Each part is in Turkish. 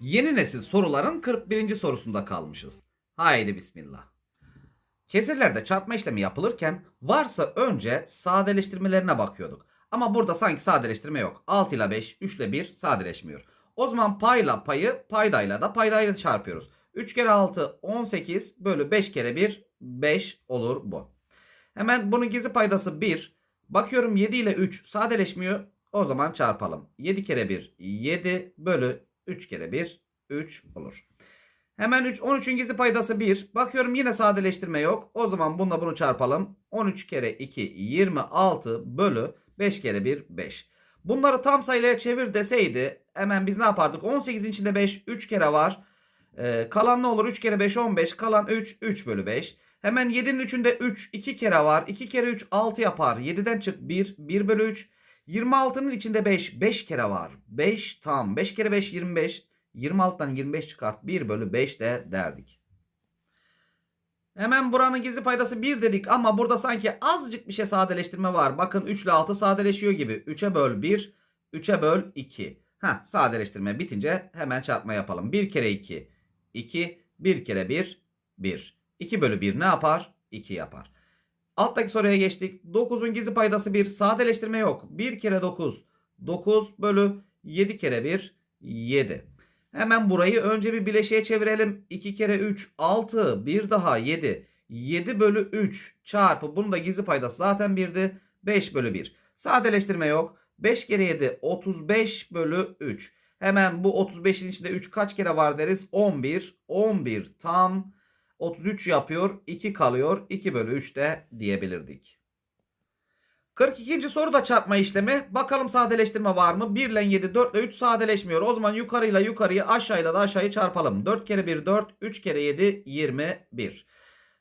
Yeni nesil soruların 41. sorusunda kalmışız. Haydi bismillah. Kesirlerde çarpma işlemi yapılırken varsa önce sadeleştirmelerine bakıyorduk. Ama burada sanki sadeleştirme yok. 6 ile 5, 3 ile 1 sadeleşmiyor. O zaman payla payı paydayla da paydayla çarpıyoruz. 3 kere 6 18 bölü 5 kere 1 5 olur bu. Hemen bunun gizli paydası 1. Bakıyorum 7 ile 3 sadeleşmiyor. O zaman çarpalım. 7 kere 1 7 bölü 3 kere 1 3 olur. Hemen 3, 13'ün gizli paydası 1. Bakıyorum yine sadeleştirme yok. O zaman bununla bunu çarpalım. 13 kere 2 26 bölü 5 kere 1 5. Bunları tam sayıya çevir deseydi hemen biz ne yapardık? 18'in içinde 5 3 kere var. Ee, kalan ne olur? 3 kere 5 15. Kalan 3 3 bölü 5. Hemen 7'nin 3'ünde 3 2 kere var. 2 kere 3 6 yapar. 7'den çık 1 1 bölü 3. 26'nın içinde 5 5 kere var. 5 tam 5 kere 5 25. 26'dan 25 çıkart 1 bölü 5 de derdik. Hemen buranın gizli paydası 1 dedik ama burada sanki azıcık bir şey sadeleştirme var. Bakın 3 ile 6 sadeleşiyor gibi. 3'e böl 1, 3'e böl 2. Heh, sadeleştirme bitince hemen çarpma yapalım. 1 kere 2, 2, 1 kere 1, 1. 2 bölü 1 ne yapar? 2 yapar. Alttaki soruya geçtik. 9'un gizli paydası 1. Sadeleştirme yok. 1 kere 9. 9 bölü 7 kere 1. 7. Hemen burayı önce bir bileşiğe çevirelim. 2 kere 3 6. Bir daha 7. 7 bölü 3 çarpı. Bunun da gizli paydası zaten 1'di. 5 bölü 1. Sadeleştirme yok. 5 kere 7 35 bölü 3. Hemen bu 35'in içinde 3 kaç kere var deriz? 11. 11 tam 33 yapıyor. 2 kalıyor. 2 bölü 3 de diyebilirdik. 42. soruda çarpma işlemi. Bakalım sadeleştirme var mı? 1 ile 7, 4 ile 3 sadeleşmiyor. O zaman yukarıyla yukarıyı aşağıyla da aşağıyı çarpalım. 4 kere 1 4, 3 kere 7 21.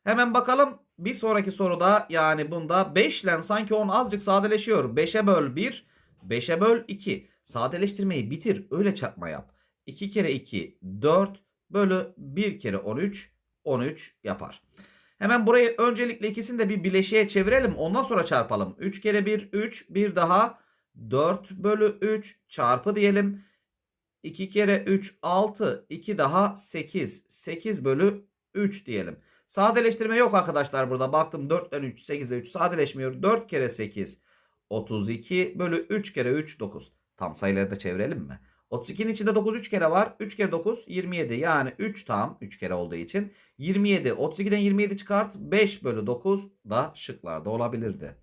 Hemen bakalım bir sonraki soruda yani bunda 5 ile sanki 10 azıcık sadeleşiyor. 5'e böl 1, 5'e böl 2. Sadeleştirmeyi bitir öyle çarpma yap. 2 kere 2 4 bölü 1 kere 13 13 yapar. Hemen burayı öncelikle ikisini de bir bileşiğe çevirelim. Ondan sonra çarpalım. 3 kere 1 3 bir daha 4 bölü 3 çarpı diyelim. 2 kere 3 6 2 daha 8 8 bölü 3 diyelim. Sadeleştirme yok arkadaşlar burada. Baktım 4 ile 3 8 ile 3 sadeleşmiyor. 4 kere 8 32 bölü 3 kere 3 9. Tam sayıları da çevirelim mi? 32'nin içinde 9 3 kere var. 3 kere 9 27 yani 3 tam 3 kere olduğu için 27. 32'den 27 çıkart 5 bölü 9 da şıklarda olabilirdi.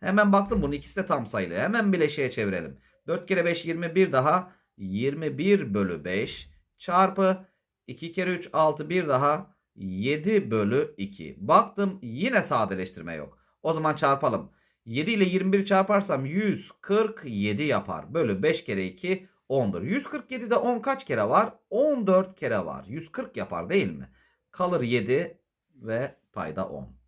Hemen baktım bunun ikisi de tam sayılı. Hemen bileşiğe çevirelim. 4 kere 5 21 daha 21 bölü 5 çarpı 2 kere 3 6 bir daha 7 bölü 2. Baktım yine sadeleştirme yok. O zaman çarpalım. 7 ile 21 çarparsam 147 yapar. Bölü 5 kere 2 10'dur. 147'de 10 kaç kere var? 14 kere var. 140 yapar değil mi? Kalır 7 ve payda 10.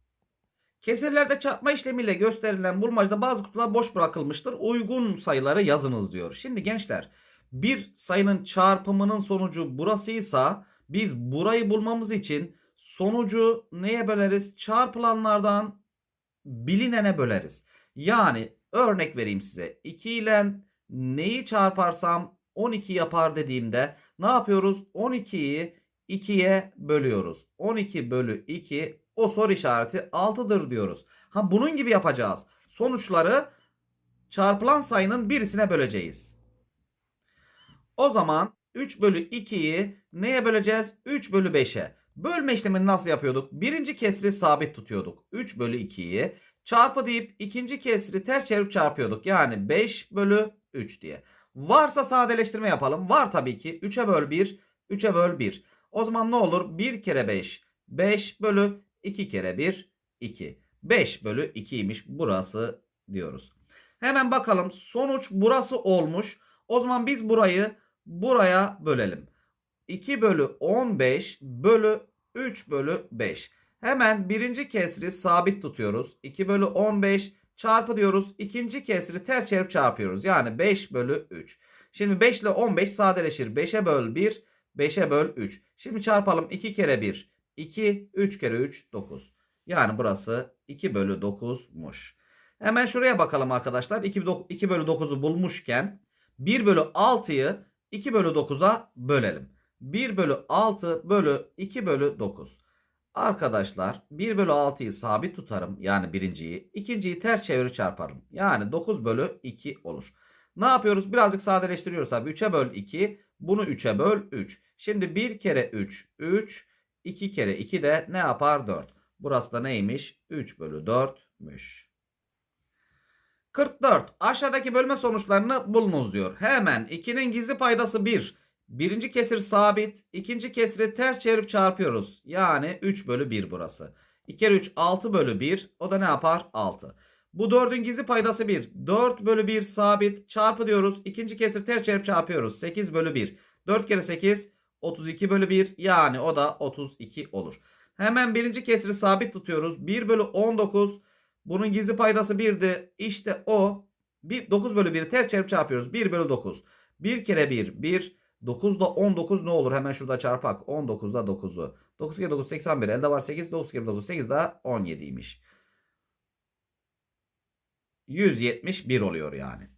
Kesirlerde çarpma işlemiyle gösterilen bulmacada bazı kutular boş bırakılmıştır. Uygun sayıları yazınız diyor. Şimdi gençler bir sayının çarpımının sonucu burasıysa biz burayı bulmamız için sonucu neye böleriz? Çarpılanlardan bilinene böleriz. Yani örnek vereyim size. 2 ile neyi çarparsam 12 yapar dediğimde ne yapıyoruz? 12'yi 2'ye bölüyoruz. 12 bölü 2 o soru işareti 6'dır diyoruz. Ha bunun gibi yapacağız. Sonuçları çarpılan sayının birisine böleceğiz. O zaman 3 bölü 2'yi neye böleceğiz? 3 bölü 5'e. Bölme işlemini nasıl yapıyorduk? Birinci kesri sabit tutuyorduk. 3 bölü 2'yi çarpı deyip ikinci kesri ters çevirip çarpıyorduk. Yani 5 bölü 3 diye. Varsa sadeleştirme yapalım. Var tabii ki. 3'e böl 1, 3'e böl 1. O zaman ne olur? 1 kere 5, 5 bölü 2 kere 1, 2. 5 bölü 2'ymiş burası diyoruz. Hemen bakalım sonuç burası olmuş. O zaman biz burayı buraya bölelim. 2 bölü 15 bölü 3 bölü 5. Hemen birinci kesri sabit tutuyoruz. 2 bölü 15 çarpı diyoruz. İkinci kesri ters çevirip çarpıyoruz. Yani 5 bölü 3. Şimdi 5 ile 15 sadeleşir. 5'e böl 1, 5'e böl 3. Şimdi çarpalım 2 kere 1, 2, 3 kere 3, 9. Yani burası 2 bölü 9'muş. Hemen şuraya bakalım arkadaşlar. 2, 2 bölü 9'u bulmuşken 1 bölü 6'yı 2 bölü 9'a bölelim. 1 bölü 6 bölü 2 bölü 9. Arkadaşlar 1 bölü 6'yı sabit tutarım. Yani birinciyi. ikinciyi ters çevirir çarparım. Yani 9 bölü 2 olur. Ne yapıyoruz? Birazcık sadeleştiriyoruz tabii. 3'e böl 2. Bunu 3'e böl 3. Şimdi 1 kere 3 3. 2 kere 2 de ne yapar? 4. Burası da neymiş? 3 bölü 4'müş. 44. Aşağıdaki bölme sonuçlarını bulunuz diyor. Hemen 2'nin gizli paydası 1. Birinci kesir sabit. ikinci kesiri ters çevirip çarpıyoruz. Yani 3 bölü 1 burası. 2 kere 3 6 bölü 1. O da ne yapar? 6. Bu 4'ün gizli paydası 1. 4 bölü 1 sabit. Çarpı diyoruz. İkinci kesir ters çevirip çarpıyoruz. 8 bölü 1. 4 kere 8 32 bölü 1. Yani o da 32 olur. Hemen birinci kesiri sabit tutuyoruz. 1 bölü 19. Bunun gizli paydası 1'di. İşte o. Bir, 9 bölü 1'i ters çevirip çarpıyoruz. 1 bölü 9. 1 kere 1 1. 9 da 19 ne olur? Hemen şurada çarpak. 19 da 9'u. 9 kere 9 81. Elde var 8. 9 kere 9 8 daha 17'ymiş. 171 oluyor yani.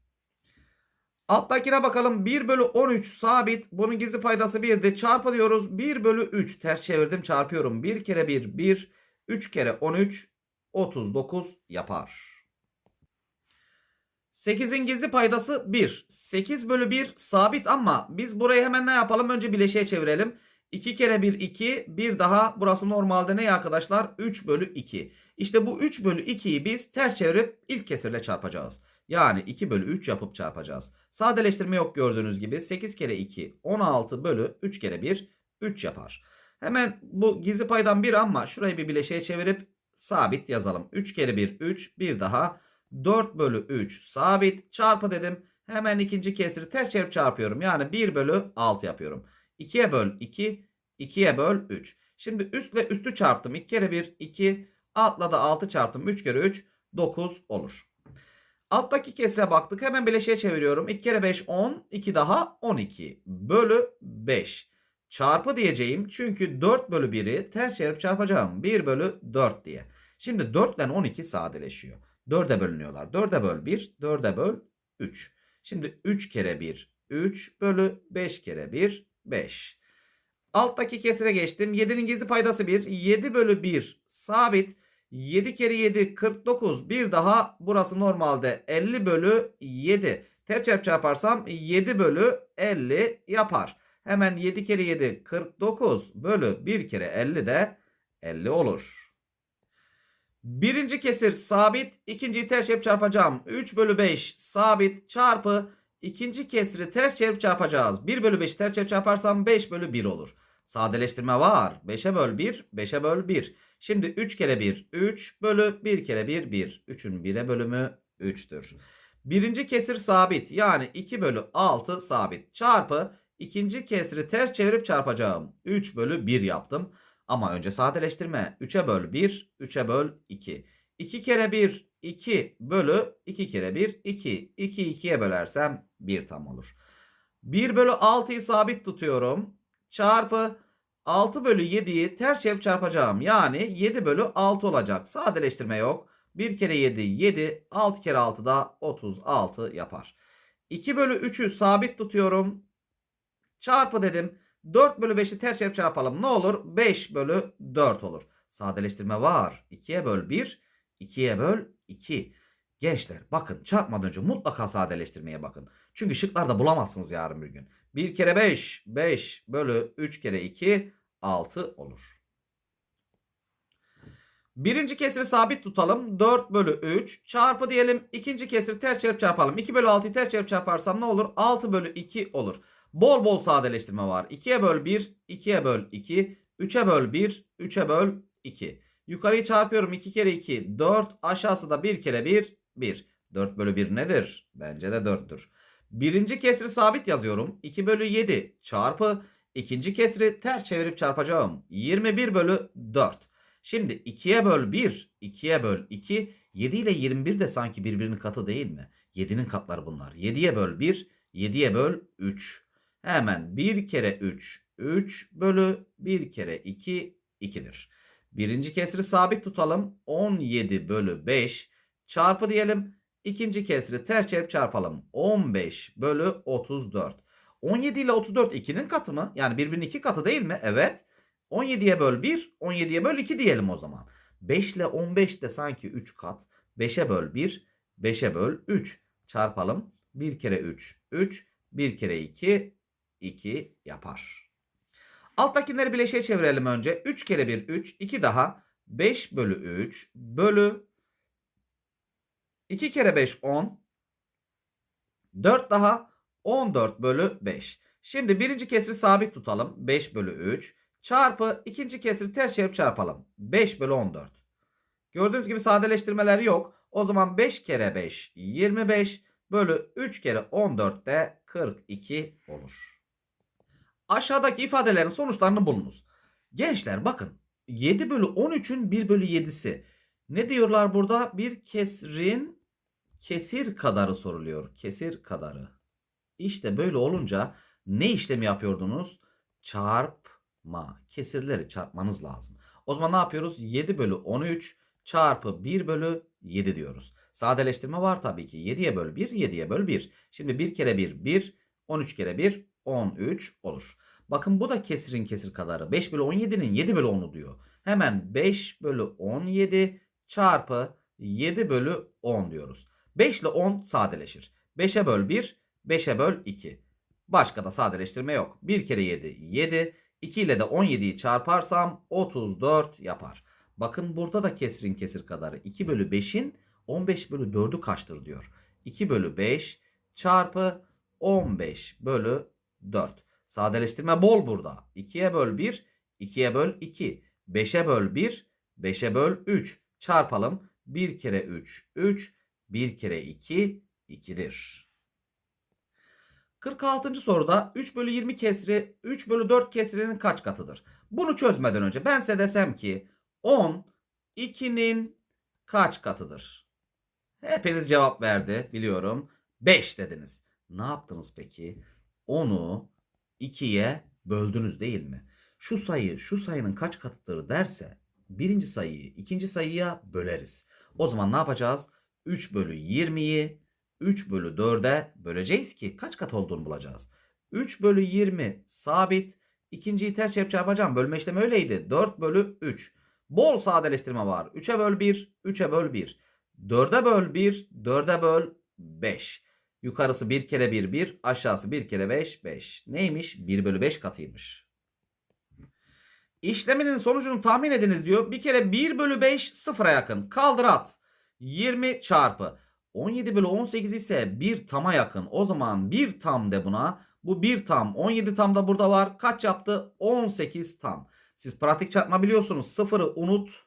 Alttakine bakalım. 1 bölü 13 sabit. Bunun gizli paydası 1'di. Çarpı diyoruz. 1 bölü 3. Ters çevirdim çarpıyorum. 1 kere 1 1. 3 kere 13 39 yapar. 8'in gizli paydası 1. 8 bölü 1 sabit ama biz burayı hemen ne yapalım? Önce bileşeye çevirelim. 2 kere 1 2. Bir daha burası normalde ne arkadaşlar? 3 bölü 2. İşte bu 3 bölü 2'yi biz ters çevirip ilk kesirle çarpacağız. Yani 2 bölü 3 yapıp çarpacağız. Sadeleştirme yok gördüğünüz gibi. 8 kere 2 16 bölü 3 kere 1 3 yapar. Hemen bu gizli paydan 1 ama şurayı bir bileşeye çevirip sabit yazalım. 3 kere 1 3 bir daha 4 bölü 3 sabit çarpı dedim. Hemen ikinci kesiri ters çevirip çarpıyorum. Yani 1 bölü 6 yapıyorum. 2'ye böl 2 2'ye böl 3. Şimdi üstle üstü çarptım. 2 kere 1 2 altla da 6 çarptım. 3 kere 3 9 olur. Alttaki kesire baktık. Hemen bileşiğe çeviriyorum. 2 kere 5 10 2 daha 12 bölü 5 çarpı diyeceğim. Çünkü 4 bölü 1'i ters çevirip çarpacağım. 1 bölü 4 diye. Şimdi 4 ile 12 sadeleşiyor. 4'e bölünüyorlar. 4'e böl 1, 4'e böl 3. Şimdi 3 kere 1, 3 bölü 5 kere 1, 5. Alttaki kesire geçtim. 7'nin gizli paydası 1. 7 bölü 1 sabit. 7 kere 7 49. Bir daha burası normalde 50 bölü 7. Ters çarp çarparsam 7 bölü 50 yapar. Hemen 7 kere 7 49 bölü 1 kere 50 de 50 olur. Birinci kesir sabit. ikinciyi ters çevirip çarpacağım. 3 bölü 5 sabit çarpı ikinci kesri ters çevirip çarpacağız. 1 bölü 5 ters çevirip çarparsam 5 bölü 1 olur. Sadeleştirme var. 5'e böl 1, 5'e böl 1. Şimdi 3 kere 1, 3 bölü 1 kere 1, 1. 3'ün 1'e bölümü 3'tür. Birinci kesir sabit. Yani 2 bölü 6 sabit. Çarpı ikinci kesri ters çevirip çarpacağım. 3 bölü 1 yaptım. Ama önce sadeleştirme. 3'e böl 1, 3'e böl 2. 2 kere 1, 2 bölü 2 kere 1, 2. 2 2'ye bölersem 1 tam olur. 1 bölü 6'yı sabit tutuyorum. Çarpı 6 bölü 7'yi ters çevirip çarpacağım. Yani 7 bölü 6 olacak. Sadeleştirme yok. 1 kere 7 7. 6 kere 6 da 36 yapar. 2 bölü 3'ü sabit tutuyorum. Çarpı dedim. 4 bölü 5'i ters çevirip çarpalım. Ne olur? 5 bölü 4 olur. Sadeleştirme var. 2'ye böl 1. 2'ye böl 2. Gençler bakın çarpmadan önce mutlaka sadeleştirmeye bakın. Çünkü şıklarda bulamazsınız yarın bir gün. 1 kere 5 5 bölü 3 kere 2 6 olur. Birinci kesri sabit tutalım. 4 bölü 3 çarpı diyelim. ikinci kesri ters çevirip çarpalım. 2 bölü 6'yı ters çevirip çarparsam ne olur? 6 bölü 2 olur. Bol bol sadeleştirme var. 2'ye böl 1, 2'ye böl 2, 3'e böl 1, 3'e böl 2. Yukarıyı çarpıyorum 2 kere 2 4 aşağısı da 1 kere 1 1. 4 bölü 1 nedir? Bence de 4'tür. Birinci kesri sabit yazıyorum. 2 bölü 7 çarpı ikinci kesri ters çevirip çarpacağım. 21 bölü 4. Şimdi 2'ye böl 1, 2'ye böl 2. 7 ile 21 de sanki birbirinin katı değil mi? 7'nin katları bunlar. 7'ye böl 1, 7'ye böl 3. Hemen 1 kere 3, 3 bölü 1 kere 2, 2'dir. Birinci kesri sabit tutalım. 17 bölü 5 çarpı diyelim. İkinci kesri ters çevirip çarpalım. 15 bölü 34. 17 ile 34 2'nin katı mı? Yani birbirinin iki katı değil mi? Evet. 17'ye böl 1, 17'ye böl 2 diyelim o zaman. 5 ile 15 de sanki 3 kat. 5'e böl 1, 5'e böl 3. Çarpalım. 1 kere 3, 3. 1 kere 2, 2 yapar. Alttakileri bileşe çevirelim önce. 3 kere 1, 3. 2 daha. 5 bölü 3 bölü 2 kere 5, 10. 4 daha. 14 bölü 5. Şimdi birinci kesri sabit tutalım. 5 bölü 3. Çarpı ikinci kesri ters çevirip çarpalım. 5 bölü 14. Gördüğünüz gibi sadeleştirmeler yok. O zaman 5 kere 5 25 bölü 3 kere 14 de 42 olur. Aşağıdaki ifadelerin sonuçlarını bulunuz. Gençler bakın 7 bölü 13'ün 1 bölü 7'si. Ne diyorlar burada? Bir kesrin kesir kadarı soruluyor. Kesir kadarı. İşte böyle olunca ne işlemi yapıyordunuz? Çarpma. Kesirleri çarpmanız lazım. O zaman ne yapıyoruz? 7 bölü 13 çarpı 1 bölü 7 diyoruz. Sadeleştirme var tabii ki. 7'ye böl 1, 7'ye böl 1. Şimdi 1 kere 1, 1. 13 kere 1, 13 olur. Bakın bu da kesirin kesir kadarı. 5 bölü 17'nin 7 bölü 10'u diyor. Hemen 5 bölü 17 çarpı 7 bölü 10 diyoruz. 5 ile 10 sadeleşir. 5'e böl 1, 5'e böl 2. Başka da sadeleştirme yok. 1 kere 7, 7. 2 ile de 17'yi çarparsam 34 yapar. Bakın burada da kesrin kesir kadarı. 2 bölü 5'in 15 bölü 4'ü kaçtır diyor. 2 bölü 5 çarpı 15 bölü 4. Sadeleştirme bol burada. 2'ye böl 1, 2'ye böl 2. 5'e böl 1, 5'e böl 3. Çarpalım. 1 kere 3, 3. 1 kere 2, 2'dir. 46. soruda 3 bölü 20 kesri 3 bölü 4 kesrinin kaç katıdır? Bunu çözmeden önce ben size desem ki 10 2'nin kaç katıdır? Hepiniz cevap verdi biliyorum. 5 dediniz. Ne yaptınız peki? 10'u 2'ye böldünüz değil mi? Şu sayı şu sayının kaç katıdır derse birinci sayıyı ikinci sayıya böleriz. O zaman ne yapacağız? 3 bölü 20'yi 3 bölü 4'e böleceğiz ki kaç kat olduğunu bulacağız. 3 bölü 20 sabit. İkinciyi ters çarpıp çarpacağım. Bölme işlemi öyleydi. 4 bölü 3. Bol sadeleştirme var. 3'e böl 1, 3'e böl 1. 4'e böl 1, 4'e böl 5. Yukarısı 1 kere 1, 1. Aşağısı 1 kere 5, 5. Neymiş? 1 bölü 5 katıymış. İşleminin sonucunu tahmin ediniz diyor. Bir kere 1 bölü 5 sıfıra yakın. Kaldır at. 20 çarpı. 17 bölü 18 ise 1 tama yakın. O zaman 1 tam de buna. Bu 1 tam. 17 tam da burada var. Kaç yaptı? 18 tam. Siz pratik çarpma biliyorsunuz. Sıfırı unut.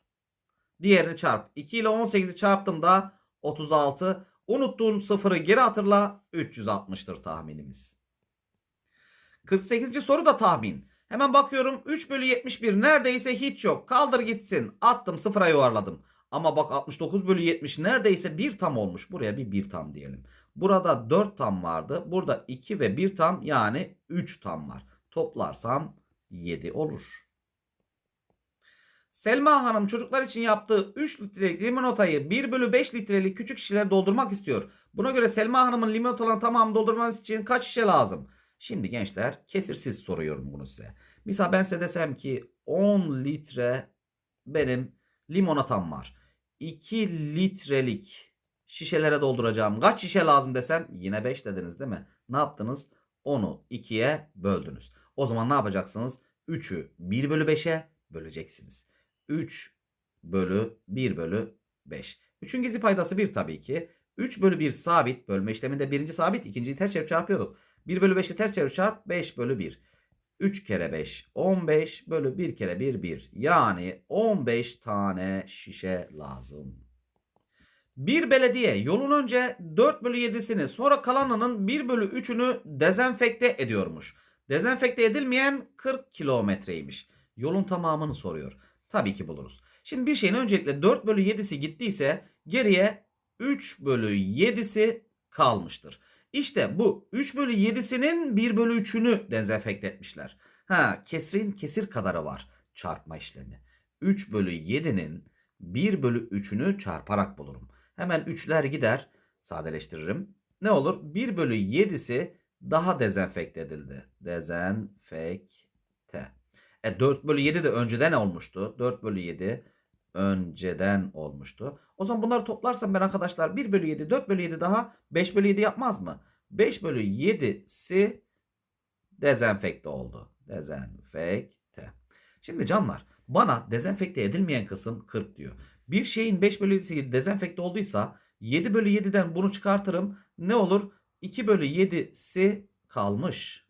Diğerini çarp. 2 ile 18'i çarptığımda 36. Unuttuğun sıfırı geri hatırla. 360'tır tahminimiz. 48. soru da tahmin. Hemen bakıyorum 3 bölü 71 neredeyse hiç yok. Kaldır gitsin. Attım sıfıra yuvarladım. Ama bak 69 bölü 70 neredeyse bir tam olmuş. Buraya bir bir tam diyelim. Burada 4 tam vardı. Burada 2 ve 1 tam yani 3 tam var. Toplarsam 7 olur. Selma Hanım çocuklar için yaptığı 3 litrelik limonatayı 1 bölü 5 litrelik küçük şişelere doldurmak istiyor. Buna göre Selma Hanım'ın limonataların tamamını doldurmanız için kaç şişe lazım? Şimdi gençler kesirsiz soruyorum bunu size. Misal ben size desem ki 10 litre benim limonatam var. 2 litrelik şişelere dolduracağım. Kaç şişe lazım desem yine 5 dediniz değil mi? Ne yaptınız? 10'u 2'ye böldünüz. O zaman ne yapacaksınız? 3'ü 1 bölü 5'e böleceksiniz. 3 bölü 1 bölü 5. 3'ün gizli paydası 1 tabii ki. 3 bölü 1 sabit. Bölme işleminde birinci sabit. ikinciyi ters çevirip çarpıyorduk. 1 bölü 5'i ters çevirip çarp 5 bölü 1. 3 kere 5 15 bölü 1 kere 1 1. Yani 15 tane şişe lazım. Bir belediye yolun önce 4 bölü 7'sini sonra kalanının 1 bölü 3'ünü dezenfekte ediyormuş. Dezenfekte edilmeyen 40 kilometreymiş. Yolun tamamını soruyor. Tabii ki buluruz. Şimdi bir şeyin öncelikle 4 bölü 7'si gittiyse geriye 3 bölü 7'si kalmıştır. İşte bu 3 bölü 7'sinin 1 bölü 3'ünü dezenfekte etmişler. Ha kesrin kesir kadarı var çarpma işlemi. 3 bölü 7'nin 1 bölü 3'ünü çarparak bulurum. Hemen 3'ler gider. Sadeleştiririm. Ne olur? 1 bölü 7'si daha dezenfekte edildi. Dezenfekte. E 4 bölü 7 de önceden olmuştu. 4 bölü 7 önceden olmuştu. O zaman bunları toplarsam ben arkadaşlar 1 bölü 7, 4 bölü 7 daha 5 bölü 7 yapmaz mı? 5 bölü 7'si dezenfekte oldu. Dezenfekte. Şimdi canlar bana dezenfekte edilmeyen kısım 40 diyor. Bir şeyin 5 bölü 7'si dezenfekte olduysa 7 bölü 7'den bunu çıkartırım. Ne olur? 2 bölü 7'si kalmış.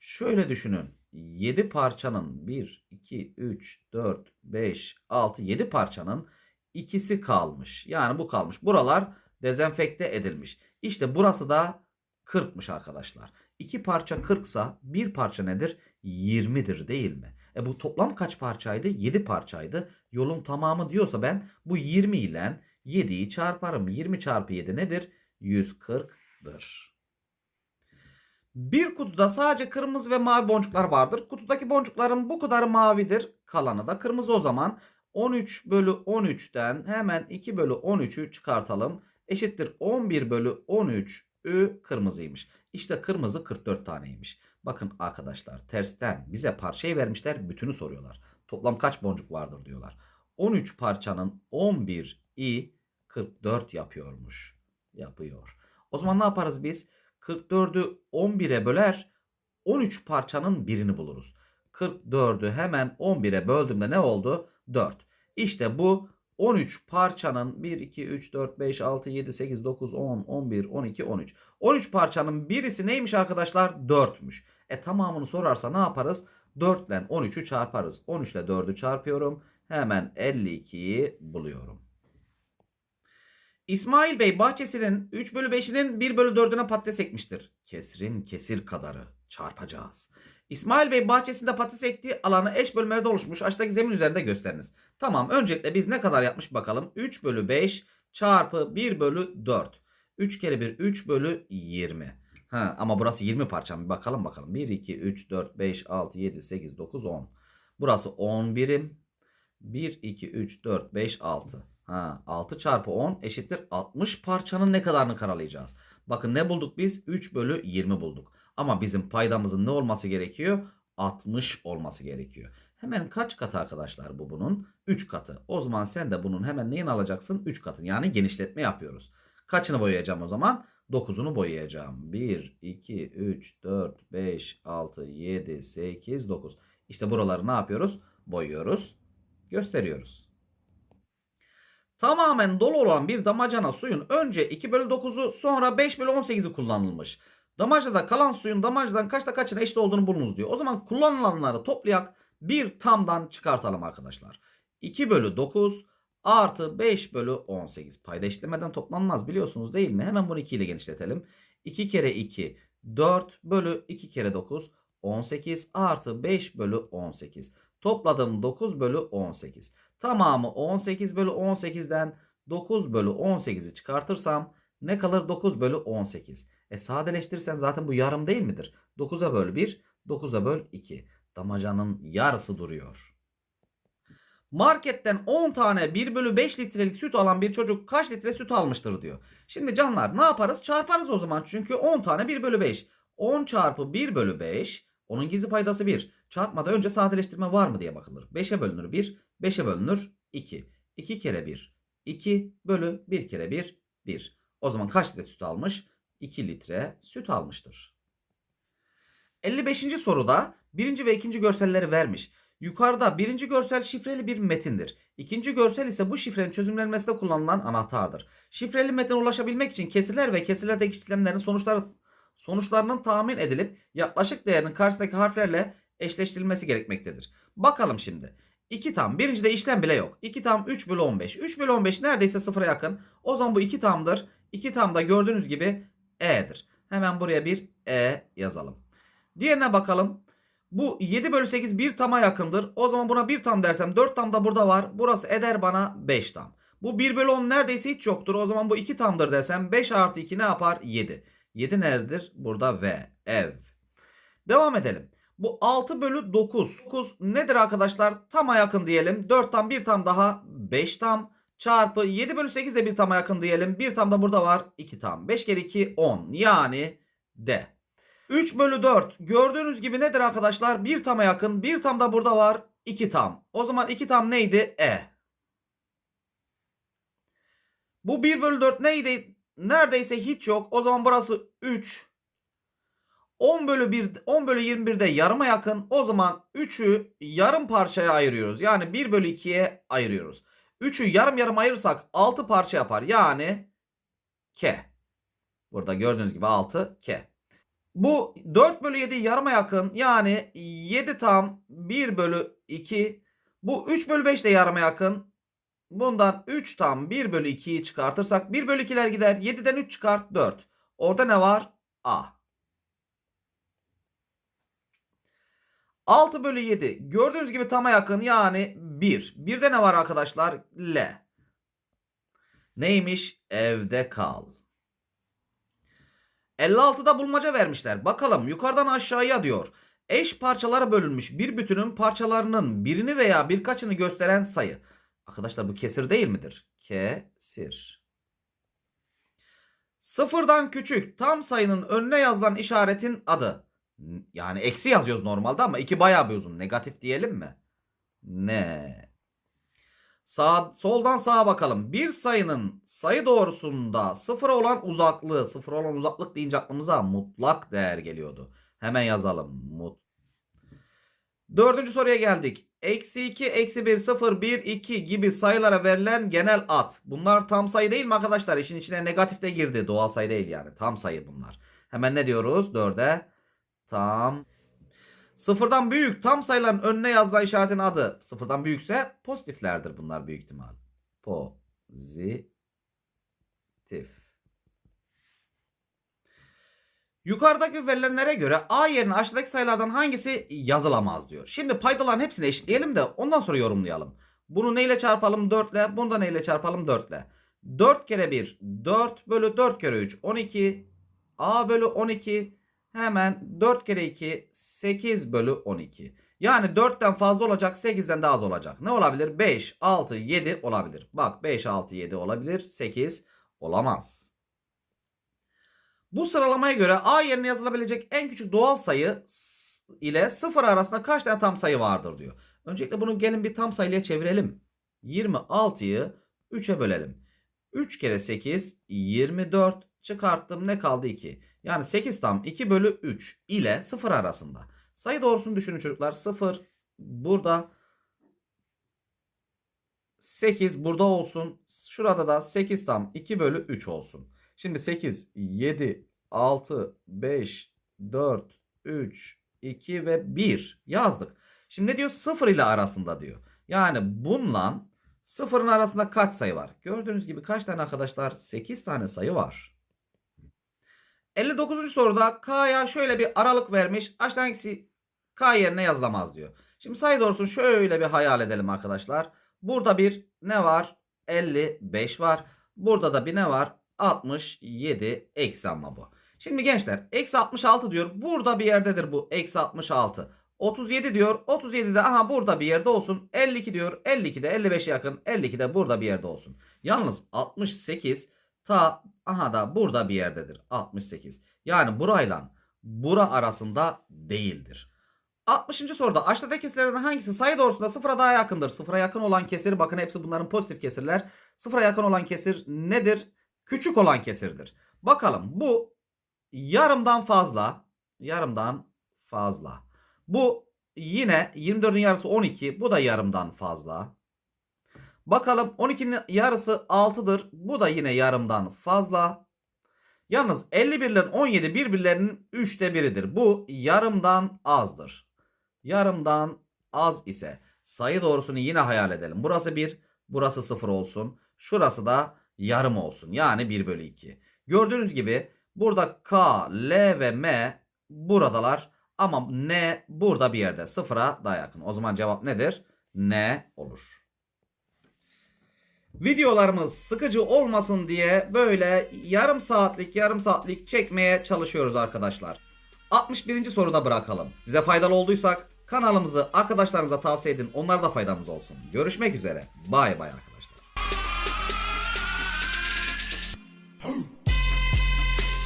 Şöyle düşünün. 7 parçanın 1, 2, 3, 4, 5, 6, 7 parçanın ikisi kalmış. Yani bu kalmış. Buralar dezenfekte edilmiş. İşte burası da 40'mış arkadaşlar. 2 parça 40 sa bir parça nedir? 20'dir değil mi? E bu toplam kaç parçaydı? 7 parçaydı. Yolun tamamı diyorsa ben bu 20 ile 7'yi çarparım. 20 çarpı 7 nedir? 140'dır. Bir kutuda sadece kırmızı ve mavi boncuklar vardır. Kutudaki boncukların bu kadarı mavidir. Kalanı da kırmızı o zaman. 13 bölü 13'ten hemen 2 bölü 13'ü çıkartalım. Eşittir 11 bölü 13'ü kırmızıymış. İşte kırmızı 44 taneymiş. Bakın arkadaşlar tersten bize parçayı vermişler bütünü soruyorlar. Toplam kaç boncuk vardır diyorlar. 13 parçanın 11'i 44 yapıyormuş. Yapıyor. O zaman ne yaparız biz? 44'ü 11'e böler 13 parçanın birini buluruz. 44'ü hemen 11'e böldüğümde ne oldu? 4. İşte bu 13 parçanın 1, 2, 3, 4, 5, 6, 7, 8, 9, 10, 11, 12, 13. 13 parçanın birisi neymiş arkadaşlar? 4'müş. E tamamını sorarsa ne yaparız? 4 ile 13'ü çarparız. 13 ile 4'ü çarpıyorum. Hemen 52'yi buluyorum. İsmail Bey bahçesinin 3 bölü 5'inin 1 bölü 4'üne patates ekmiştir. Kesrin kesir kadarı çarpacağız. İsmail Bey bahçesinde patates ektiği alanı eş bölmelerde oluşmuş. Aşağıdaki zemin üzerinde gösteriniz. Tamam öncelikle biz ne kadar yapmış bakalım. 3 bölü 5 çarpı 1 bölü 4. 3 kere 1 3 bölü 20. Ha, ama burası 20 parça mı? Bakalım bakalım. 1, 2, 3, 4, 5, 6, 7, 8, 9, 10. Burası 10 birim. 1, 2, 3, 4, 5, 6. Ha, 6 çarpı 10 eşittir 60 parçanın ne kadarını karalayacağız? Bakın ne bulduk biz? 3 bölü 20 bulduk. Ama bizim paydamızın ne olması gerekiyor? 60 olması gerekiyor. Hemen kaç katı arkadaşlar bu bunun? 3 katı. O zaman sen de bunun hemen neyin alacaksın? 3 katı. Yani genişletme yapıyoruz. Kaçını boyayacağım o zaman? 9'unu boyayacağım. 1, 2, 3, 4, 5, 6, 7, 8, 9. İşte buraları ne yapıyoruz? Boyuyoruz. Gösteriyoruz. Tamamen dolu olan bir damacana suyun önce 2 bölü 9'u sonra 5 bölü 18'i kullanılmış. Damacada kalan suyun damacadan kaçta kaçına eşit olduğunu bulunuz diyor. O zaman kullanılanları toplayak bir tamdan çıkartalım arkadaşlar. 2 bölü 9 artı 5 bölü 18. Payda eşitlemeden toplanmaz biliyorsunuz değil mi? Hemen bunu 2 ile genişletelim. 2 kere 2 4 bölü 2 kere 9 18 artı 5 bölü 18. Topladım 9 bölü 18. Tamamı 18 bölü 18'den 9 bölü 18'i çıkartırsam ne kalır 9 bölü 18. E sadeleştirirsen zaten bu yarım değil midir? 9'a böl 1, 9'a böl 2. Damacanın yarısı duruyor. Marketten 10 tane 1 bölü 5 litrelik süt alan bir çocuk kaç litre süt almıştır diyor. Şimdi canlar ne yaparız? Çarparız o zaman. Çünkü 10 tane 1 bölü 5. 10 çarpı 1 bölü 5. Onun gizli paydası 1. Çarpmada önce sadeleştirme var mı diye bakılır. 5'e bölünür 1. 5'e bölünür 2. 2 kere 1. 2 bölü 1 kere 1. 1. O zaman kaç litre süt almış? 2 litre süt almıştır. 55. soruda birinci ve ikinci görselleri vermiş. Yukarıda birinci görsel şifreli bir metindir. İkinci görsel ise bu şifrenin çözümlenmesinde kullanılan anahtardır. Şifreli metne ulaşabilmek için kesirler ve kesirlerdeki işlemlerin sonuçları, sonuçlarının tahmin edilip yaklaşık değerinin karşısındaki harflerle eşleştirilmesi gerekmektedir. Bakalım şimdi. 2 tam. Birincide işlem bile yok. 2 tam 3 bölü 15. 3 bölü 15 neredeyse sıfıra yakın. O zaman bu 2 tamdır. 2 tam da gördüğünüz gibi E'dir. Hemen buraya bir E yazalım. Diğerine bakalım. Bu 7 bölü 8 bir tama yakındır. O zaman buna bir tam dersem 4 tam da burada var. Burası eder bana 5 tam. Bu 1 bölü 10 neredeyse hiç yoktur. O zaman bu 2 tamdır desem 5 artı 2 ne yapar? 7. 7 neredir? Burada V. Ev. Devam edelim. Bu 6 bölü 9. 9 nedir arkadaşlar? Tama yakın diyelim. 4 tam 1 tam daha 5 tam çarpı 7 bölü 8 de bir tama yakın diyelim. Bir tam da burada var. 2 tam. 5 kere 2 10. Yani D. 3 bölü 4. Gördüğünüz gibi nedir arkadaşlar? Bir tama yakın. Bir tam da burada var. 2 tam. O zaman 2 tam neydi? E. Bu 1 bölü 4 neydi? Neredeyse hiç yok. O zaman burası 3. 10 bölü 1 10 bölü 21'de yarıma yakın. O zaman 3'ü yarım parçaya ayırıyoruz. Yani 1 bölü 2'ye ayırıyoruz. 3'ü yarım yarım ayırırsak 6 parça yapar. Yani K. Burada gördüğünüz gibi 6 K. Bu 4 bölü 7 yarıma yakın. Yani 7 tam 1 bölü 2. Bu 3 bölü 5 de yarıma yakın. Bundan 3 tam 1 bölü 2'yi çıkartırsak 1 bölü 2'ler gider. 7'den 3 çıkart 4. Orada ne var? A. 6 bölü 7. Gördüğünüz gibi tama yakın yani 1. 1'de ne var arkadaşlar? L. Neymiş? Evde kal. 56'da bulmaca vermişler. Bakalım yukarıdan aşağıya diyor. Eş parçalara bölünmüş bir bütünün parçalarının birini veya birkaçını gösteren sayı. Arkadaşlar bu kesir değil midir? Kesir. Sıfırdan küçük tam sayının önüne yazılan işaretin adı. Yani eksi yazıyoruz normalde ama iki bayağı bir uzun. Negatif diyelim mi? Ne? Sağ, soldan sağa bakalım. Bir sayının sayı doğrusunda sıfıra olan uzaklığı, sıfıra olan uzaklık deyince aklımıza mutlak değer geliyordu. Hemen yazalım. Mut. Dördüncü soruya geldik. Eksi 2, eksi 1, 0, 1, 2 gibi sayılara verilen genel ad. Bunlar tam sayı değil mi arkadaşlar? İşin içine negatif de girdi. Doğal sayı değil yani. Tam sayı bunlar. Hemen ne diyoruz? 4'e tam. Sıfırdan büyük tam sayıların önüne yazılan işaretin adı. Sıfırdan büyükse pozitiflerdir bunlar büyük ihtimal. Pozitif. Yukarıdaki verilenlere göre A yerine aşağıdaki sayılardan hangisi yazılamaz diyor. Şimdi paydaların hepsini eşitleyelim de ondan sonra yorumlayalım. Bunu neyle çarpalım 4 ile bunu da neyle çarpalım 4 ile. 4 kere 1 4 bölü 4 kere 3 12 A bölü 12 hemen 4 kere 2 8 bölü 12. Yani 4'ten fazla olacak 8'den daha az olacak. Ne olabilir? 5, 6, 7 olabilir. Bak 5, 6, 7 olabilir. 8 olamaz. Bu sıralamaya göre A yerine yazılabilecek en küçük doğal sayı ile 0 arasında kaç tane tam sayı vardır diyor. Öncelikle bunu gelin bir tam sayıya çevirelim. 26'yı 3'e bölelim. 3 kere 8 24 çıkarttım ne kaldı 2. Yani 8 tam 2 bölü 3 ile 0 arasında. Sayı doğrusunu düşünün çocuklar. 0 burada 8 burada olsun. Şurada da 8 tam 2 bölü 3 olsun. Şimdi 8, 7, 6, 5, 4, 3, 2 ve 1 yazdık. Şimdi ne diyor? 0 ile arasında diyor. Yani bununla 0'ın arasında kaç sayı var? Gördüğünüz gibi kaç tane arkadaşlar? 8 tane sayı var. 59. soruda K'ya şöyle bir aralık vermiş. Aşağıdan hangisi K yerine yazılamaz diyor. Şimdi sayı doğrusunu şöyle bir hayal edelim arkadaşlar. Burada bir ne var? 55 var. Burada da bir ne var? 67 eksi ama bu. Şimdi gençler eksi 66 diyor. Burada bir yerdedir bu eksi 66. 37 diyor. 37 de aha burada bir yerde olsun. 52 diyor. 52 de 55'e yakın. 52 de burada bir yerde olsun. Yalnız 68 ta aha da burada bir yerdedir. 68. Yani burayla bura arasında değildir. 60. soruda aşağıdaki kesirlerden hangisi sayı doğrusunda sıfıra daha yakındır? Sıfıra yakın olan kesir bakın hepsi bunların pozitif kesirler. Sıfıra yakın olan kesir nedir? Küçük olan kesirdir. Bakalım bu yarımdan fazla. Yarımdan fazla. Bu yine 24'ün yarısı 12. Bu da yarımdan fazla. Bakalım 12'nin yarısı 6'dır. Bu da yine yarımdan fazla. Yalnız 51 ile 17 birbirlerinin 3'te 1'idir. Bu yarımdan azdır. Yarımdan az ise sayı doğrusunu yine hayal edelim. Burası 1, burası 0 olsun. Şurası da yarım olsun. Yani 1 bölü 2. Gördüğünüz gibi burada K, L ve M buradalar. Ama N burada bir yerde. Sıfıra daha yakın. O zaman cevap nedir? N olur. Videolarımız sıkıcı olmasın diye böyle yarım saatlik yarım saatlik çekmeye çalışıyoruz arkadaşlar. 61. soruda bırakalım. Size faydalı olduysak kanalımızı arkadaşlarınıza tavsiye edin. Onlar da faydamız olsun. Görüşmek üzere. Bay bay arkadaşlar.